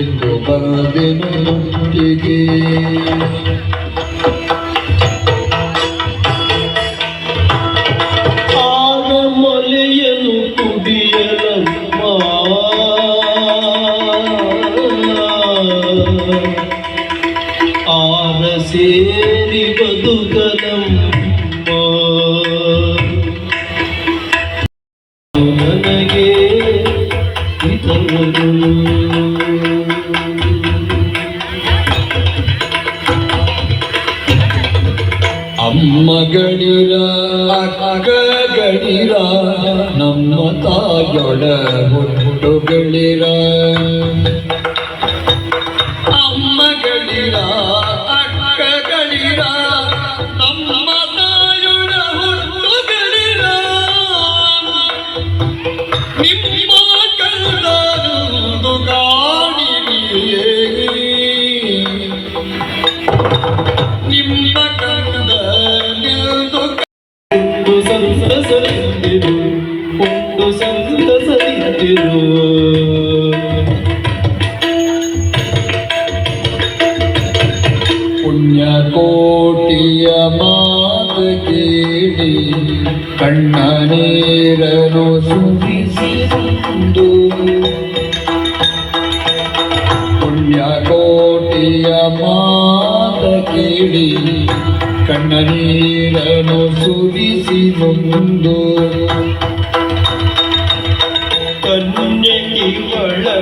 ಎಂದು ಬರದೆನು ಮುಟ್ಟಿಗೆ. ಆಗ ಮೊಲೆಯನು ಕುಡಿಯಲಮ್ಮ ಆಗ ಸೇರಿ ಬದುಕಲಮ್ಮ ಅಮ್ಮಗಳಿರ ಅಕ್ಕಗಳಿರ ನಮ್ಮ ತಾಯೊಳ ಹುಟ್ಟುಗಳಿರ ಅಮ್ಮಗಳಿರ പുണ്യകോട്ടിയ മാത് കേടി കണ്ണനീരനു സുധിസിന്ദു പുണ്യകോട്ടിയ മാത കേടി കണ്ണനീരനു സുധിസി നൊന്തു കണ്ണിവളു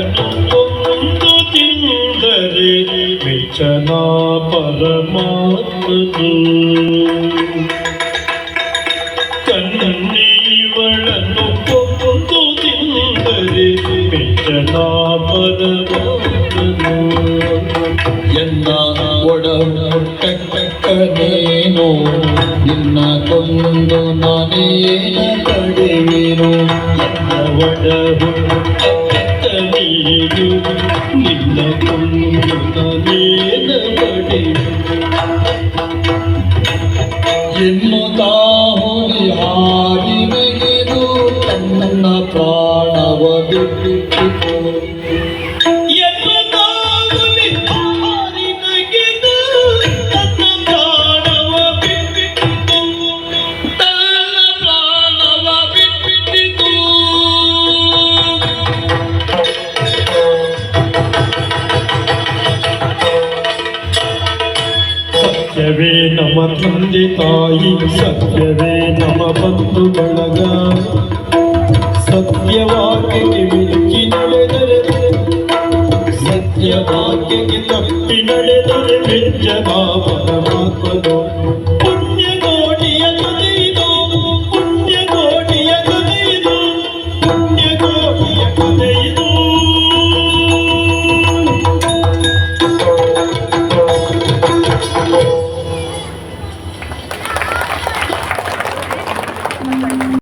തിന്നുതരേ ಸುರಿಸಿ ಮುಂದು ಕನ್ಯಗಿವಳನು ಒಂದು ತಿಂದರೆ ಮೆಚ್ಚನ ಪರಮಾತ್ಮನು. ಎನ್ನ ಒಡನೇನು ನಿನ್ನ ಕೊಂದು ನಾನೇನ ಪಡೆಯುವೆನು ಅವಳ ನೀನು ನಿನ್ನ ಕೊಂದೇನ ಬಡಿ ಎನ್ನುತ್ತಾ ಪ್ರಾಣವ ಬಿಟ್ಟಿತು. सत्यवे नम तंदे सत्यवे नम बंधु बलग। सत्यवाक्य के मिलकी नले सत्यवाक्य के तप्पी नले दरे परमात्मा